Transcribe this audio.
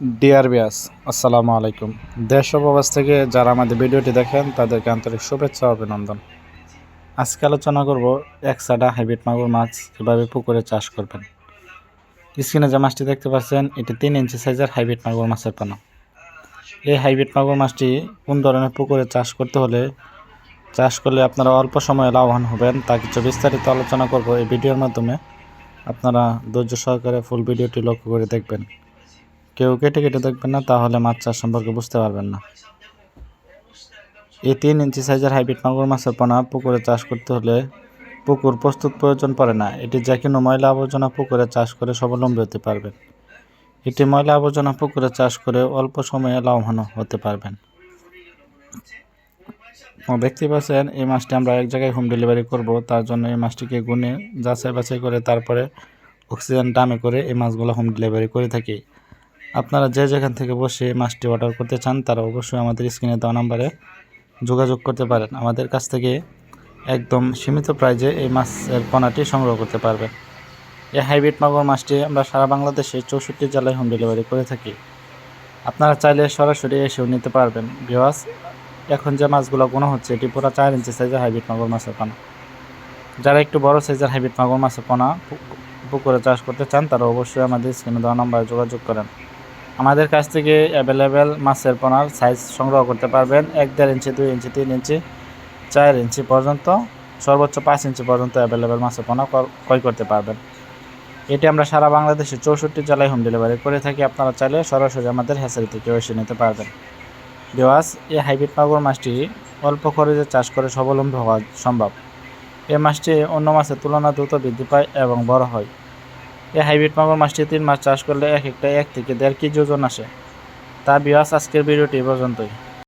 Deer বিয়াস আসসালামু আলাইকুম। দেশ ও প্রবাস থেকে যারা আমাদের ভিডিওটি দেখেন, তাদেরকে আন্তরিক শুভেচ্ছা অভিনন্দন। আজকে আলোচনা করব এক সাডা হাইব্রিড মাগুর মাছ কীভাবে পুকুরে চাষ করবেন। স্ক্রিনে যে মাছটি দেখতে পাচ্ছেন, এটি তিন ইঞ্চি সাইজের হাইব্রিড মাগুর মাছের পানা। এই হাইব্রিড মাগুর মাছটি কোন ধরনের পুকুরে চাষ করতে হলে চাষ করলে আপনারা অল্প সময়ে লাভবান হবেন, তা কিছু বিস্তারিত আলোচনা করব এই ভিডিওর মাধ্যমে। আপনারা ধৈর্য সহকারে ফুল ভিডিওটি লক্ষ্য করে দেখবেন। কেউ কেটে কেটে দেখবেন না, তাহলে মাছ চাষ সম্পর্কে বুঝতে পারবেন না। এই তিন ইঞ্চি সাইজের হাইব্রিড মাগুর মাছের পোনা পুকুরে চাষ করতে হলে পুকুর প্রস্তুত প্রয়োজন পড়ে না। এটি যে কোনো ময়লা আবর্জনা পুকুরে চাষ করে স্বাবলম্বী হতে পারবেন। এটি ময়লা আবর্জনা পুকুরে চাষ করে অল্প সময়ে লাভবান হতে পারবেন। দেখতে পাচ্ছেন, এই মাছটি আমরা এক জায়গায় হোম ডেলিভারি করব, তার জন্য এই মাছটিকে গুনে যাচাই বাছাই করে তারপরে অক্সিজেন ডামে করে এই মাছগুলো হোম ডেলিভারি করে থাকি। আপনারা যে যেখান থেকে বসে মাছটি অর্ডার করতে চান, তারা অবশ্যই আমাদের স্ক্রিনে দেওয়া নাম্বারে যোগাযোগ করতে পারেন। আমাদের কাছ থেকে একদম সীমিত প্রাইজে এই মাছের পোনাটি সংগ্রহ করতে পারবেন। এই হাইব্রিড মাগুর মাছটি আমরা সারা বাংলাদেশে চৌষট্টি জেলায় হোম ডেলিভারি করে থাকি। আপনারা চাইলে সরাসরি এসেও নিতে পারবেন। বিওয়াস এখন যে মাছগুলো গোনা হচ্ছে, এটি পুরো চার ইঞ্চি সাইজের হাইব্রিড মাগুর মাছের পোনা। যারা একটু বড় সাইজের হাইব্রিড মাগুর মাছের পোনা পুকুরে চাষ করতে চান, তারা অবশ্যই আমাদের স্ক্রিনে দেওয়া নাম্বারে যোগাযোগ করেন। আমাদের কাছ থেকে অ্যাভেলেবেল মাছের পোনার সাইজ সংগ্রহ করতে পারবেন এক দেড় ইঞ্চি, দুই ইঞ্চি, তিন ইঞ্চি, চার ইঞ্চি পর্যন্ত, সর্বোচ্চ পাঁচ ইঞ্চি পর্যন্ত অ্যাভেলেবেল মাছের পোনা ক্রয় করতে পারবেন। এটি আমরা সারা বাংলাদেশে চৌষট্টি জেলায় হোম ডেলিভারি করে থাকি। আপনারা চাইলে সরাসরি আমাদের হ্যাচারি থেকেও এসে নিতে পারবেন। দেওয়াস এই হাইব্রিড মাগুর মাছটি অল্প খরচে চাষ করে স্বাবলম্বী হওয়া সম্ভব। এই মাছটি অন্য মাছের তুলনায় দ্রুত বৃদ্ধি পায় এবং বড় হয়। এই হাইব্রিড মাগুর মাছটি তিন মাস চাষ করলে এক একটা এক থেকে দেড় কেজি ওজন আসে। তা বিয়াস আজকের ভিডিওটি পর্যন্তই।